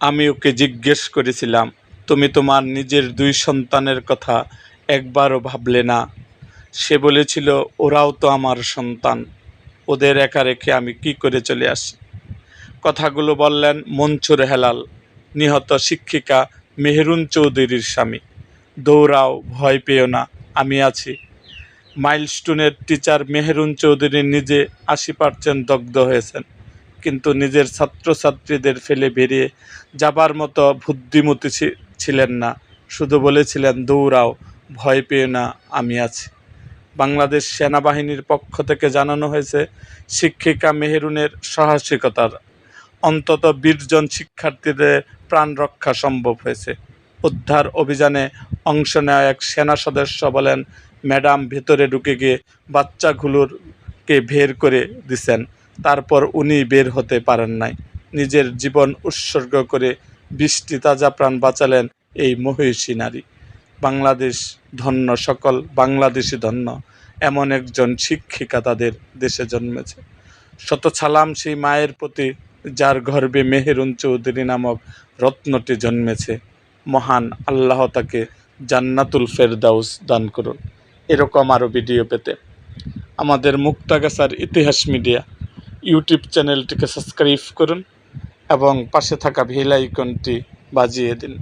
আমি ওকে জিজ্ঞেস করেছিলাম, তুমি তোমার নিজের দুই সন্তানের কথা একবারও ভাবলে না? সে বলেছিল, ওরাও তো আমার সন্তান, ওদের একা রেখে আমি কি করে চলে আসি? কথাগুলো বললেন মনসুর হেলাল, নিহত শিক্ষিকা মেহরুন চৌধুরীর স্বামী। দৌড়াও, ভয় পেও না, আমি আছি। মাইলস্টোনের টিচার মেহরুন চৌধুরী নিজে আশি পার্সেন্ট দগ্ধ হয়েছেন। কিন্তু নিজের ছাত্রছাত্রীদের ফেলে বেরিয়ে যাবার মতো বুদ্ধিমতী ছিলেন না। শুধু বলেছিলেন, দৌড়াও, ভয় পেয়ে না, আমি আছি। বাংলাদেশ সেনাবাহিনীর পক্ষ থেকে জানানো হয়েছে, শিক্ষিকা মেহেরুনের সাহসিকতার। অন্তত বিশজন শিক্ষার্থীদের প্রাণ রক্ষা সম্ভব হয়েছে। উদ্ধার অভিযানে অংশ নেওয়া এক সেনা সদস্য বলেন, ম্যাডাম ভেতরে ঢুকে গিয়ে বাচ্চাগুলোরকে বের করে দিছেন। তারপর উনি বের হতে পারেন নাই। নিজের জীবন উৎসর্গ করে বৃষ্টি তাজা প্রাণ বাঁচালেন এই মহিষী নারী। বাংলাদেশ ধন্য, সকল বাংলাদেশি ধন্য, এমন একজন শিক্ষিকা তাদের দেশে জন্মেছে। শত ছালাম সেই মায়ের প্রতি যার গর্ভে মেহেরুন চৌধুরী নামক রত্নটি জন্মেছে। মহান আল্লাহ তাকে জান্নাতুল ফেরদাউস দান করুন। এরকম আরও ভিডিও পেতে আমাদের মুক্তাগাছার ইতিহাস মিডিয়া ইউটিউব চ্যানেলটিকে সাবস্ক্রাইব করুন এবং পাশে থাকা ভিল আইকনটি বাজিয়ে দিন।